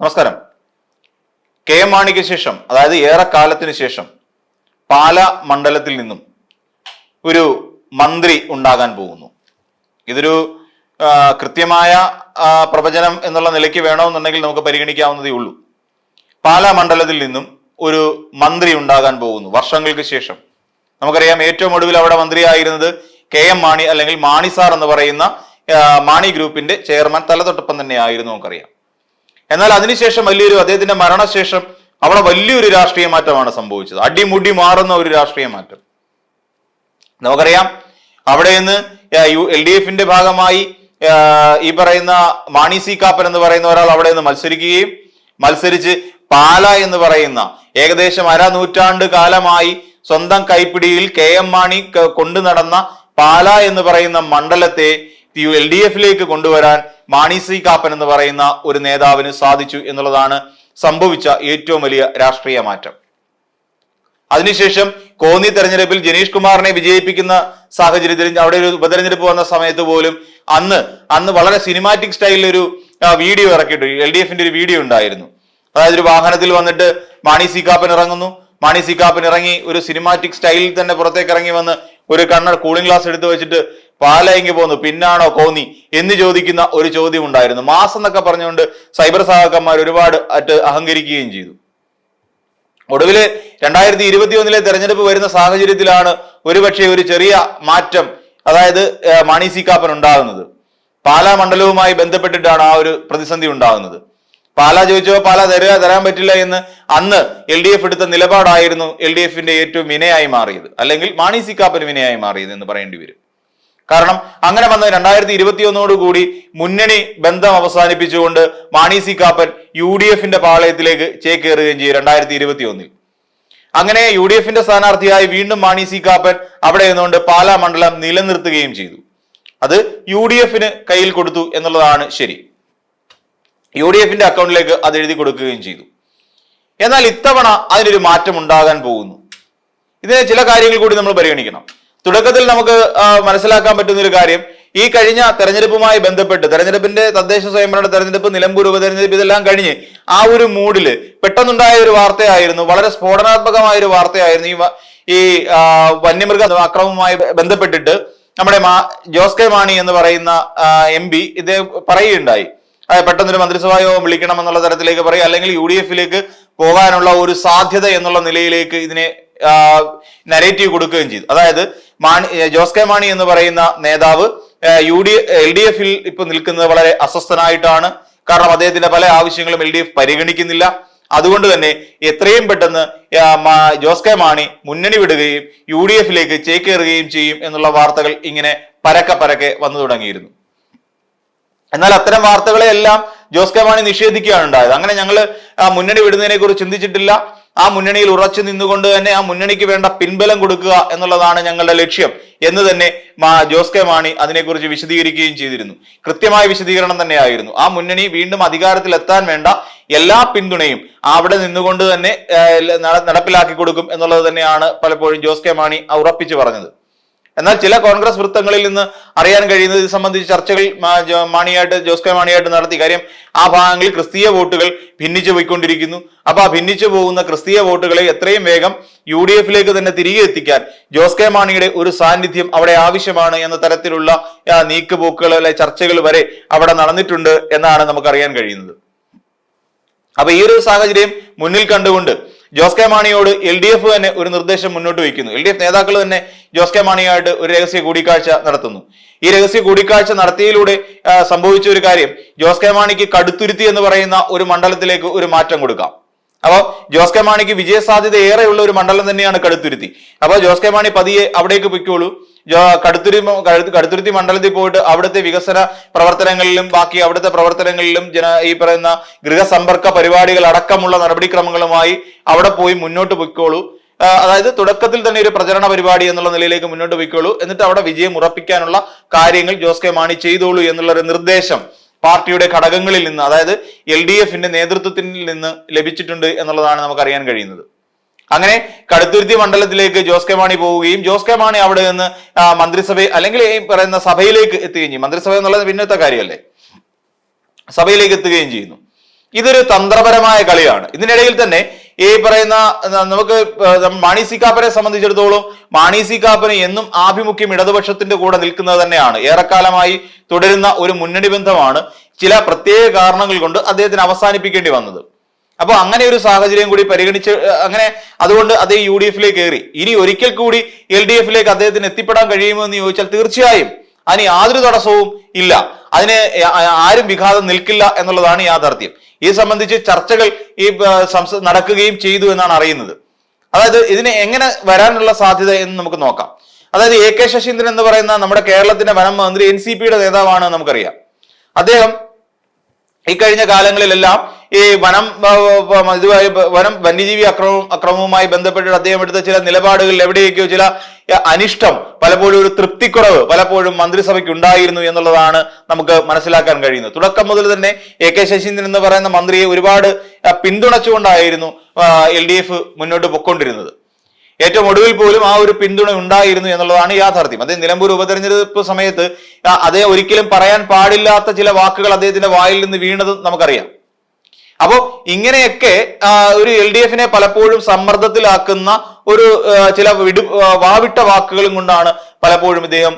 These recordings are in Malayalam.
നമസ്കാരം. കെ എം മാണിക്ക് ശേഷം അതായത് ഏറെ കാലത്തിന് ശേഷം പാല മണ്ഡലത്തിൽ നിന്നും ഒരു മന്ത്രി ഉണ്ടാകാൻ പോകുന്നു. ഇതൊരു കൃത്യമായ പ്രവചനം എന്നുള്ള നിലയ്ക്ക് വേണമെന്നുണ്ടെങ്കിൽ നമുക്ക് പരിഗണിക്കാവുന്നതേ ഉള്ളൂ. പാല മണ്ഡലത്തിൽ നിന്നും ഒരു മന്ത്രി ഉണ്ടാകാൻ പോകുന്നു. വർഷങ്ങൾക്ക് ശേഷം. നമുക്കറിയാം ഏറ്റവും ഒടുവിൽ അവിടെ മന്ത്രിയായിരുന്നത് കെ എം മാണി അല്ലെങ്കിൽ മാണി സാർ എന്ന് പറയുന്ന മാണി ഗ്രൂപ്പിന്റെ ചെയർമാൻ. തലതൊട്ടപ്പം തന്നെ ആയിരുന്നു നമുക്കറിയാം. എന്നാൽ അതിനുശേഷം വലിയൊരു അദ്ദേഹത്തിന്റെ മരണശേഷം അവിടെ വലിയൊരു രാഷ്ട്രീയ മാറ്റമാണ് സംഭവിച്ചത്. അടിമുടി മാറുന്ന ഒരു രാഷ്ട്രീയ മാറ്റം. നമുക്കറിയാം അവിടെ നിന്ന് എൽ ഡി എഫിന്റെ ഭാഗമായി ഈ പറയുന്ന മാണി സി കാപ്പൻ എന്ന് പറയുന്ന ഒരാൾ അവിടെ നിന്ന് മത്സരിക്കുകയും മത്സരിച്ച് പാല എന്ന് പറയുന്ന ഏകദേശം അര നൂറ്റാണ്ട് കാലമായി സ്വന്തം കൈപ്പിടിയിൽ കെ എം മാണി കൊണ്ടു നടന്ന പാല എന്ന് പറയുന്ന മണ്ഡലത്തെ എൽ ഡി എഫിലേക്ക് കൊണ്ടുവരാൻ മാണി സി കാപ്പൻ എന്ന് പറയുന്ന ഒരു നേതാവിന് സാധിച്ചു എന്നുള്ളതാണ് സംഭവിച്ച ഏറ്റവും വലിയ രാഷ്ട്രീയ മാറ്റം. അതിനുശേഷം കോന്നി തെരഞ്ഞെടുപ്പിൽ ജനീഷ് കുമാറിനെ വിജയിപ്പിക്കുന്ന സാഹചര്യത്തിൽ അവിടെ ഒരു ഉപതെരഞ്ഞെടുപ്പ് വന്ന സമയത്ത് പോലും അന്ന് അന്ന് വളരെ സിനിമാറ്റിക് സ്റ്റൈലിൽ ഒരു വീഡിയോ ഇറക്കിയിട്ട് എൽ ഡി എഫിന്റെ ഒരു വീഡിയോ ഉണ്ടായിരുന്നു. അതായത് ഒരു വാഹനത്തിൽ വന്നിട്ട് മാണി സി കാപ്പൻ ഇറങ്ങുന്നു. മാണി സി കാപ്പൻ ഇറങ്ങി ഒരു സിനിമാറ്റിക് സ്റ്റൈലിൽ തന്നെ പുറത്തേക്ക് ഇറങ്ങി വന്ന് ഒരു കണ്ണ കൂളിംഗ് ഗ്ലാസ് എടുത്ത് വെച്ചിട്ട് പാലയെങ്കി പോന്നു. പിന്നാണോ കോന്നി? എന്ന് ചോദിക്കുന്ന ഒരു ചോദ്യം ഉണ്ടായിരുന്നു മാസം എന്നൊക്കെ പറഞ്ഞുകൊണ്ട് സൈബർ സഹാക്കന്മാർ ഒരുപാട് അറ്റ് അഹങ്കരിക്കുകയും ചെയ്തു. ഒടുവിൽ രണ്ടായിരത്തി ഇരുപത്തി ഒന്നിലെ തെരഞ്ഞെടുപ്പ് വരുന്ന സാഹചര്യത്തിലാണ് ഒരുപക്ഷെ ഒരു ചെറിയ മാറ്റം അതായത് മാണി സി കാപ്പൻ ഉണ്ടാകുന്നത്. പാലാ മണ്ഡലവുമായി ബന്ധപ്പെട്ടിട്ടാണ് ആ ഒരു പ്രതിസന്ധി ഉണ്ടാകുന്നത്. പാലാ ചോദിച്ചോ പാലാ തരിക തരാൻ പറ്റില്ല എന്ന് അന്ന് എൽ ഡി എഫ് എടുത്ത നിലപാടായിരുന്നു എൽ ഡി എഫിന്റെ ഏറ്റവും വിനയായി മാറിയത്. അല്ലെങ്കിൽ മാണി സി കാപ്പൻ വിനയായി മാറിയത് എന്ന് പറയേണ്ടി വരും. കാരണം അങ്ങനെ വന്ന രണ്ടായിരത്തി ഇരുപത്തി കൂടി മുന്നണി ബന്ധം അവസാനിപ്പിച്ചുകൊണ്ട് Mani C Kappan U D എഫിന്റെ പാളയത്തിലേക്ക് ചേക്കേറുകയും ചെയ്യും രണ്ടായിരത്തി ഇരുപത്തി ഒന്നിൽ അങ്ങനെ യു ഡി എഫിന്റെ സ്ഥാനാർത്ഥിയായി വീണ്ടും മാണി സി കാപ്പൻ അവിടെ നിന്നുകൊണ്ട് പാലാ മണ്ഡലം നിലനിർത്തുകയും ചെയ്തു. അത് യു ഡി എഫിന് കയ്യിൽ കൊടുത്തു എന്നുള്ളതാണ് ശരി. യു ഡി എഫിന്റെ അക്കൗണ്ടിലേക്ക് അത് എഴുതി കൊടുക്കുകയും ചെയ്തു. എന്നാൽ ഇത്തവണ അതിനൊരു മാറ്റം ഉണ്ടാകാൻ പോകുന്നു. ഇതിന് ചില കാര്യങ്ങൾ കൂടി നമ്മൾ പരിഗണിക്കണം. തുടക്കത്തിൽ നമുക്ക് മനസ്സിലാക്കാൻ പറ്റുന്ന ഒരു കാര്യം ഈ കഴിഞ്ഞ തെരഞ്ഞെടുപ്പുമായി ബന്ധപ്പെട്ട് തെരഞ്ഞെടുപ്പിന്റെ തദ്ദേശ സ്വയംഭരണ തെരഞ്ഞെടുപ്പ് നിലമ്പൂർ ഉപതെരഞ്ഞെടുപ്പ് ഇതെല്ലാം കഴിഞ്ഞ് ആ ഒരു മൂഡിൽ പെട്ടെന്നുണ്ടായ ഒരു വാർത്തയായിരുന്നു വളരെ സ്ഫോടനാത്മകമായ ഒരു വാർത്തയായിരുന്നു ഈ വന്യമൃഗ അക്രമവുമായി ബന്ധപ്പെട്ടിട്ട് നമ്മുടെ മാ ജോസ് കെ മാണി എന്ന് പറയുന്ന എം പി ഇത് പറയുകയുണ്ടായി. അതായത് പെട്ടെന്നൊരു മന്ത്രിസഭാ യോഗം വിളിക്കണം എന്നുള്ള തരത്തിലേക്ക് പറയും അല്ലെങ്കിൽ യു ഡി എഫിലേക്ക് പോകാനുള്ള ഒരു സാധ്യത എന്നുള്ള നിലയിലേക്ക് ഇതിനെ നരേറ്റീവ് കൊടുക്കുകയും ചെയ്തു. അതായത് മാണി ജോസ് കെ മാണി എന്ന് പറയുന്ന നേതാവ് യു ഡി എൽ ഡി എഫിൽ ഇപ്പൊ നിൽക്കുന്നത് വളരെ അസ്വസ്ഥനായിട്ടാണ്. കാരണം അദ്ദേഹത്തിന്റെ പല ആവശ്യങ്ങളും എൽ ഡി എഫ് പരിഗണിക്കുന്നില്ല. അതുകൊണ്ട് തന്നെ എത്രയും പെട്ടെന്ന് ജോസ് കെ മാണി മുന്നണി വിടുകയും യു ഡി എഫിലേക്ക് ചേക്കേറുകയും ചെയ്യും എന്നുള്ള വാർത്തകൾ ഇങ്ങനെ പരക്കെ പരക്കെ വന്നു തുടങ്ങിയിരുന്നു. എന്നാൽ അത്തരം വാർത്തകളെ എല്ലാം ജോസ് കെ മാണി നിഷേധിക്കുകയാണ് ഉണ്ടായത്. അങ്ങനെ ഞങ്ങൾ മുന്നണി വിടുന്നതിനെ കുറിച്ച് ചിന്തിച്ചിട്ടില്ല. ആ മുന്നണിയിൽ ഉറച്ചു നിന്നുകൊണ്ട് തന്നെ ആ മുന്നണിക്ക് വേണ്ട പിൻബലം കൊടുക്കുക എന്നുള്ളതാണ് ഞങ്ങളുടെ ലക്ഷ്യം എന്ന് തന്നെ ജോസ് കെ മാണി അതിനെക്കുറിച്ച് വിശദീകരിക്കുകയും ചെയ്തിരുന്നു. കൃത്യമായ വിശദീകരണം തന്നെയായിരുന്നു. ആ മുന്നണി വീണ്ടും അധികാരത്തിൽ എത്താൻ വേണ്ട എല്ലാ പിന്തുണയും അവിടെ നിന്നുകൊണ്ട് തന്നെ നടപ്പിലാക്കി കൊടുക്കും എന്നുള്ളത് തന്നെയാണ് പലപ്പോഴും ജോസ് കെ മാണി ഉറപ്പിച്ചു പറഞ്ഞത്. എന്നാൽ ചില കോൺഗ്രസ് വൃത്തങ്ങളിൽ നിന്ന് അറിയാൻ കഴിയുന്നത് ഇത് സംബന്ധിച്ച് ചർച്ചകൾ മാണിയായിട്ട് ജോസ് കെ മാണിയായിട്ട് നടത്തി. കാര്യം ആ ഭാഗങ്ങളിൽ ക്രിസ്തീയ വോട്ടുകൾ ഭിന്നിച്ചു പോയിക്കൊണ്ടിരിക്കുന്നു. അപ്പൊ ആ ഭിന്നിച്ചു പോകുന്ന ക്രിസ്തീയ വോട്ടുകളെ എത്രയും വേഗം യു ഡി എഫിലേക്ക് തന്നെ തിരികെ എത്തിക്കാൻ ജോസ് കെ മാണിയുടെ ഒരു സാന്നിധ്യം അവിടെ ആവശ്യമാണ് എന്ന തരത്തിലുള്ള നീക്കുപോക്കുകൾ അല്ലെ ചർച്ചകൾ വരെ അവിടെ നടന്നിട്ടുണ്ട് എന്നാണ് നമുക്ക് അറിയാൻ കഴിയുന്നത്. അപ്പൊ ഈ ഒരു സാഹചര്യം മുന്നിൽ കണ്ടുകൊണ്ട് ജോസ് കെ മാണിയോട് എൽ ഡി എഫ് തന്നെ ഒരു നിർദ്ദേശം മുന്നോട്ട് വയ്ക്കുന്നു. എൽ ഡി എഫ് നേതാക്കൾ തന്നെ ജോസ് കെ മാണിയായിട്ട് ഒരു രഹസ്യ കൂടിക്കാഴ്ച നടത്തുന്നു. ഈ രഹസ്യ കൂടിക്കാഴ്ച നടത്തിയതിലൂടെ സംഭവിച്ച ഒരു കാര്യം ജോസ് കെ മാണിക്ക് കടുത്തുരുത്തി എന്ന് പറയുന്ന ഒരു മണ്ഡലത്തിലേക്ക് ഒരു മാറ്റം കൊടുക്കാം. അപ്പോൾ ജോസ് കെ മാണിക്ക് വിജയസാധ്യത ഏറെയുള്ള ഒരു മണ്ഡലം തന്നെയാണ് കടുത്തുരുത്തി. അപ്പോൾ ജോസ് കെ മാണി പതിയെ അവിടേക്ക് പൊയ്ക്കോളൂ. ജോ കടുത്തുരി കടുത്ത് കടുത്തുരുത്തി മണ്ഡലത്തിൽ പോയിട്ട് അവിടുത്തെ വികസന പ്രവർത്തനങ്ങളിലും ബാക്കി അവിടുത്തെ പ്രവർത്തനങ്ങളിലും ജന ഈ പറയുന്ന ഗൃഹസമ്പർക്ക പരിപാടികൾ അടക്കമുള്ള നടപടിക്രമങ്ങളുമായി അവിടെ പോയി മുന്നോട്ട് പൊയ്ക്കോളൂ. അതായത് തുടക്കത്തിൽ തന്നെ ഒരു പ്രചരണ പരിപാടി എന്നുള്ള നിലയിലേക്ക് മുന്നോട്ട് പോയിക്കോളൂ. എന്നിട്ട് അവിടെ വിജയം ഉറപ്പിക്കാനുള്ള കാര്യങ്ങൾ ജോസ് കെ മാണി ചെയ്തോളൂ എന്നുള്ള ഒരു നിർദ്ദേശം പാർട്ടിയുടെ ഘടകങ്ങളിൽ നിന്ന് അതായത് എൽ ഡി എഫിന്റെ നേതൃത്വത്തിൽ നിന്ന് ലഭിച്ചിട്ടുണ്ട് എന്നുള്ളതാണ് നമുക്ക് അറിയാൻ കഴിയുന്നത്. അങ്ങനെ കടുത്തുരുത്തി മണ്ഡലത്തിലേക്ക് ജോസ് കെ മാണി പോവുകയും ജോസ് കെ മാണി അവിടെ നിന്ന് മന്ത്രിസഭ അല്ലെങ്കിൽ ഈ പറയുന്ന സഭയിലേക്ക് എത്തുകയും മന്ത്രിസഭ എന്നുള്ളത് പിന്നത്തെ കാര്യമല്ലേ? സഭയിലേക്ക് എത്തുകയും ചെയ്യുന്നു. ഇതൊരു തന്ത്രപരമായ കളിയാണ്. ഇതിനിടയിൽ തന്നെ ഈ പറയുന്ന നമുക്ക് മാണി സി കാപ്പനെ സംബന്ധിച്ചിടത്തോളം മാണി സി കാപ്പന് എന്നും ആഭിമുഖ്യം ഇടതുപക്ഷത്തിന്റെ കൂടെ നിൽക്കുന്നത് തന്നെയാണ്. ഏറെക്കാലമായി തുടരുന്ന ഒരു മുന്നണി ബന്ധമാണ് ചില പ്രത്യേക കാരണങ്ങൾ കൊണ്ട് അദ്ദേഹത്തിന് അവസാനിപ്പിക്കേണ്ടി വന്നത്. അപ്പൊ അങ്ങനെ ഒരു സാഹചര്യം കൂടി പരിഗണിച്ച് അങ്ങനെ അതുകൊണ്ട് അദ്ദേഹം യു ഡി എഫിലേക്ക് കയറി. ഇനി ഒരിക്കൽ കൂടി എൽ ഡി എഫിലേക്ക് അദ്ദേഹത്തിന് എത്തിപ്പെടാൻ കഴിയുമോ എന്ന് ചോദിച്ചാൽ തീർച്ചയായും. അതിന് യാതൊരു തടസ്സവും ഇല്ല. അതിന് ആരും വിഘാതം നിൽക്കില്ല എന്നുള്ളതാണ് യാഥാർത്ഥ്യം. ഈ സംബന്ധിച്ച് ചർച്ചകൾ ഈ നടക്കുകയും ചെയ്തു എന്നാണ് അറിയുന്നത്. അതായത് ഇതിന് എങ്ങനെ വരാനുള്ള സാധ്യത എന്ന് നമുക്ക് നോക്കാം. അതായത് എ കെ ശശീന്ദ്രൻ എന്ന് പറയുന്ന നമ്മുടെ കേരളത്തിന്റെ വനം മന്ത്രി എൻ സി പിയുടെ നേതാവാണ് നമുക്കറിയാം. അദ്ദേഹം ഇക്കഴിഞ്ഞ കാലങ്ങളിലെല്ലാം ഈ വനം ഇതുമായി വനം വന്യജീവി അക്രമവും അക്രമവുമായി ബന്ധപ്പെട്ട് അദ്ദേഹം എടുത്ത ചില നിലപാടുകളിൽ എവിടെയൊക്കെയോ ചില അനിഷ്ടം പലപ്പോഴും ഒരു തൃപ്തിക്കുറവ് പലപ്പോഴും മന്ത്രിസഭയ്ക്ക് ഉണ്ടായിരുന്നു എന്നുള്ളതാണ് നമുക്ക് മനസ്സിലാക്കാൻ കഴിയുന്നത്. തുടക്കം മുതൽ തന്നെ എ കെ ശശീന്ദ്രൻ എന്ന് പറയുന്ന മന്ത്രിയെ ഒരുപാട് പിന്തുണച്ചുകൊണ്ടായിരുന്നു എൽ ഡി എഫ് മുന്നോട്ട് പൊക്കൊണ്ടിരുന്നത്. ഏറ്റവും ഒടുവിൽ പോലും ആ ഒരു പിന്തുണ ഉണ്ടായിരുന്നു എന്നുള്ളതാണ് യാഥാർത്ഥ്യം. അതേ നിലമ്പൂർ ഉപതെരഞ്ഞെടുപ്പ് സമയത്ത് അദ്ദേഹം ഒരിക്കലും പറയാൻ പാടില്ലാത്ത ചില വാക്കുകൾ അദ്ദേഹത്തിന്റെ വായിൽ നിന്ന് വീണത് നമുക്കറിയാം. അപ്പോ ഇങ്ങനെയൊക്കെ ഒരു എൽ ഡി എഫിനെ പലപ്പോഴും സമ്മർദ്ദത്തിലാക്കുന്ന ഒരു ചില വിടു വാവിട്ട വാക്കുകളും കൊണ്ടാണ് പലപ്പോഴും ഇദ്ദേഹം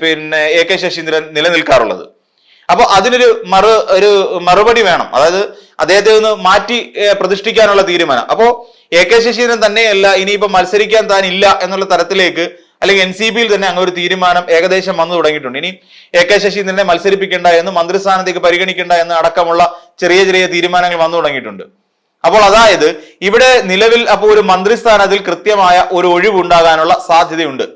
പിന്നെ എ കെ ശശീന്ദ്രൻ നിലനിൽക്കാറുള്ളത്. അപ്പൊ അതിനൊരു മറു ഒരു മറുപടി വേണം. അതായത് അദ്ദേഹത്തെ ഒന്ന് മാറ്റി പ്രതിഷ്ഠിക്കാനുള്ള തീരുമാനം. അപ്പോ എ കെ ശശീന്ദ്രൻ തന്നെയല്ല ഇനിയിപ്പോ മത്സരിക്കാൻ താൻ ഇല്ല എന്നുള്ള തരത്തിലേക്ക് അല്ലെങ്കിൽ എൻ സി ബിയിൽ തന്നെ അങ്ങനെ ഒരു തീരുമാനം ഏകദേശം വന്നു തുടങ്ങിയിട്ടുണ്ട്. ഇനി എ കെ ശശീന്ദ്രനെ മത്സരിപ്പിക്കേണ്ട എന്ന് മന്ത്രിസ്ഥാനത്തേക്ക് പരിഗണിക്കേണ്ട എന്ന് അടക്കമുള്ള ചെറിയ ചെറിയ തീരുമാനങ്ങൾ വന്നു തുടങ്ങിയിട്ടുണ്ട്. അപ്പോൾ അതായത് ഇവിടെ നിലവിൽ അപ്പോൾ ഒരു മന്ത്രിസ്ഥാനത്തിൽ കൃത്യമായ ഒരു ഒഴിവുണ്ടാകാനുള്ള സാധ്യതയുണ്ട്.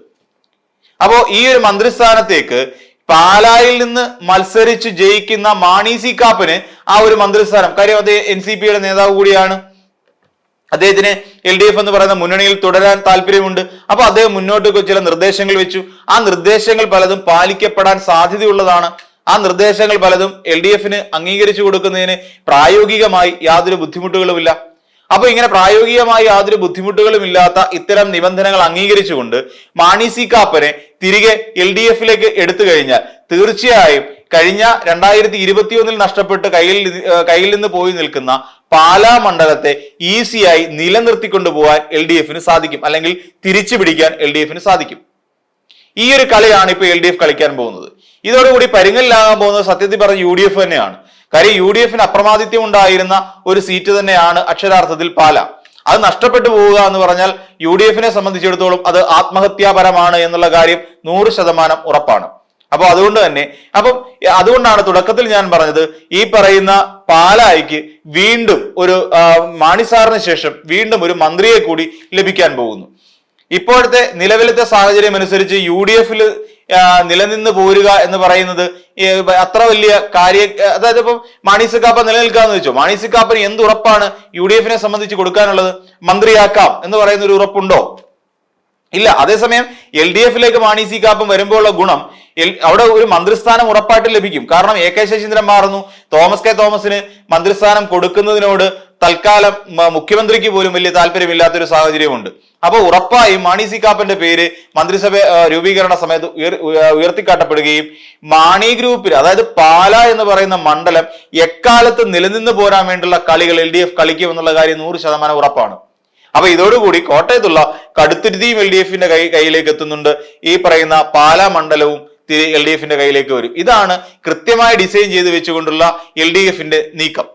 അപ്പോ ഈ ഒരു മന്ത്രിസ്ഥാനത്തേക്ക് പാലായിൽ നിന്ന് മത്സരിച്ച് ജയിക്കുന്ന മാണി സി കാപ്പന് ആ ഒരു മന്ത്രിസ്ഥാനം കാര്യം അത് എൻ സി പിയുടെ നേതാവ് കൂടിയാണ്. അദ്ദേഹത്തിന് എൽ ഡി എഫ് എന്ന് പറയുന്ന മുന്നണിയിൽ തുടരാൻ താല്പര്യമുണ്ട്. അപ്പൊ അദ്ദേഹം മുന്നോട്ട് ചില നിർദ്ദേശങ്ങൾ വെച്ചു. ആ നിർദ്ദേശങ്ങൾ പലതും പാലിക്കപ്പെടാൻ സാധ്യതയുള്ളതാണ്. ആ നിർദ്ദേശങ്ങൾ പലതും എൽ ഡി എഫിന് അംഗീകരിച്ചു കൊടുക്കുന്നതിന് പ്രായോഗികമായി യാതൊരു ബുദ്ധിമുട്ടുകളുമില്ല. അപ്പൊ ഇങ്ങനെ പ്രായോഗികമായി യാതൊരു ബുദ്ധിമുട്ടുകളും ഇല്ലാത്ത ഇത്തരം നിബന്ധനകൾ അംഗീകരിച്ചുകൊണ്ട് മാണി സി കാപ്പനെ തിരികെ എൽ ഡി എഫിലേക്ക് എടുത്തു കഴിഞ്ഞാൽ തീർച്ചയായും കഴിഞ്ഞ രണ്ടായിരത്തി ഇരുപത്തിയൊന്നിൽ നഷ്ടപ്പെട്ട് കയ്യിൽ കയ്യിൽ നിന്ന് പോയി നിൽക്കുന്ന പാലാ മണ്ഡലത്തെ ഈസിയായി നിലനിർത്തിക്കൊണ്ടു പോകാൻ എൽ ഡി എഫിന് സാധിക്കും. അല്ലെങ്കിൽ തിരിച്ചു പിടിക്കാൻ എൽ ഡി എഫിന് സാധിക്കും. ഈ ഒരു കളിയാണ് ഇപ്പൊ എൽ ഡി എഫ് കളിക്കാൻ പോകുന്നത്. ഇതോടുകൂടി പരിങ്ങലിലാകാൻ പോകുന്നത് സത്യത്തിൽ പറഞ്ഞ യു ഡി എഫ് തന്നെയാണ്. കാര്യം യു ഡി എഫിന് അപ്രമാദിത്യം ഉണ്ടായിരുന്ന ഒരു സീറ്റ് തന്നെയാണ് അക്ഷരാർത്ഥത്തിൽ പാല. അത് നഷ്ടപ്പെട്ടു പോവുക എന്ന് പറഞ്ഞാൽ യു ഡി എഫിനെ സംബന്ധിച്ചിടത്തോളം അത് ആത്മഹത്യാപരമാണ് എന്നുള്ള കാര്യം നൂറ് ശതമാനം ഉറപ്പാണ്. അപ്പൊ അതുകൊണ്ട് തന്നെ അപ്പം അതുകൊണ്ടാണ് തുടക്കത്തിൽ ഞാൻ പറഞ്ഞത് ഈ പറയുന്ന പാലായിക്ക് വീണ്ടും ഒരു മാണിസാറിന് ശേഷം വീണ്ടും ഒരു മന്ത്രിയെ കൂടി ലഭിക്കാൻ പോകുന്നു. ഇപ്പോഴത്തെ നിലവിലത്തെ സാഹചര്യം അനുസരിച്ച് യു ഡി എഫിൽ നിലനിന്ന് പോരുക എന്ന് പറയുന്നത് അത്ര വലിയ കാര്യ അതായത് ഇപ്പം മാണി സിക്കാപ്പ നിലനിൽക്കാന്ന് വെച്ചോ മാണി സിക്കാപ്പന് എന്ത് ഉറപ്പാണ് യു ഡി എഫിനെ സംബന്ധിച്ച് കൊടുക്കാനുള്ളത്? മന്ത്രിയാക്കാം എന്ന് പറയുന്ന ഒരു ഉറപ്പുണ്ടോ? ഇല്ല അതേസമയം എൽ ഡി എഫിലേക്ക് മാണി സി കാപ്പം വരുമ്പോഴുള്ള ഗുണം അവിടെ ഒരു മന്ത്രിസ്ഥാനം ഉറപ്പായിട്ട് ലഭിക്കും. കാരണം എ കെ ശശീന്ദ്രൻ മാറുന്നു തോമസ് കെ തോമസിന് മന്ത്രിസ്ഥാനം കൊടുക്കുന്നതിനോട് തൽക്കാലം മുഖ്യമന്ത്രിക്ക് പോലും വലിയ താല്പര്യമില്ലാത്തൊരു സാഹചര്യമുണ്ട്. അപ്പൊ ഉറപ്പായും മാണി സി കാപ്പന്റെ പേര് മന്ത്രിസഭ രൂപീകരണ സമയത്ത് ഉയർ- ഉയർത്തിക്കാട്ടപ്പെടുകയും മാണി ഗ്രൂപ്പിൽ അതായത് പാല എന്ന് പറയുന്ന മണ്ഡലം എക്കാലത്ത് നിലനിന്ന് പോരാൻ വേണ്ടിയുള്ള കളികൾ എൽ ഡി എഫ് കളിക്കുമെന്നുള്ള കാര്യം നൂറ് ശതമാനം ഉറപ്പാണ്. അപ്പൊ ഇതോടുകൂടി കോട്ടയത്തുള്ള കടുത്തുരുതിയും എൽ ഡി എഫിന്റെ കൈ കയ്യിലേക്ക് എത്തുന്നുണ്ട്. ഈ പറയുന്ന പാലാ മണ്ഡലവും എൽ ഡി എഫിന്റെ കയ്യിലേക്ക് വരും. ഇതാണ് കൃത്യമായി ഡിസൈൻ ചെയ്ത് വെച്ചുകൊണ്ടുള്ള എൽ ഡി എഫിന്റെ നീക്കം.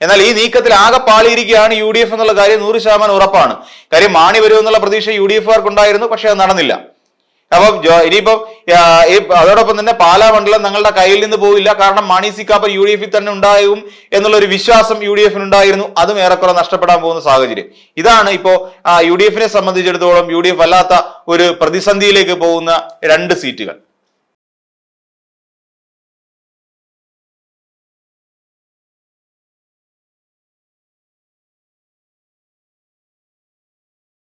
എന്നാൽ ഈ നീക്കത്തിൽ ആകെ പാളിയിരിക്കുകയാണ് യു ഡി എഫ് എന്നുള്ള കാര്യം നൂറ് ശതമാനം ഉറപ്പാണ്. കാര്യം മാണി വരുമെന്നുള്ള പ്രതീക്ഷ യു ഡി എഫുകാർക്കുണ്ടായിരുന്നു പക്ഷെ അത് നടന്നില്ല. അപ്പം ഇനിയിപ്പം അതോടൊപ്പം തന്നെ പാലാ മണ്ഡലം ഞങ്ങളുടെ കയ്യിൽ നിന്ന് പോവില്ല. കാരണം Mani C Kappan U D എഫിൽ തന്നെ ഉണ്ടാകും എന്നുള്ള ഒരു വിശ്വാസം യു ഡി എഫിന് ഉണ്ടായിരുന്നു. അതും ഏറെക്കുറെ നഷ്ടപ്പെടാൻ പോകുന്ന സാഹചര്യം. ഇതാണ് ഇപ്പോ യു ഡി എഫിനെ സംബന്ധിച്ചിടത്തോളം യു ഡി എഫ് അല്ലാത്ത ഒരു പ്രതിസന്ധിയിലേക്ക് പോകുന്ന രണ്ട് സീറ്റുകൾ.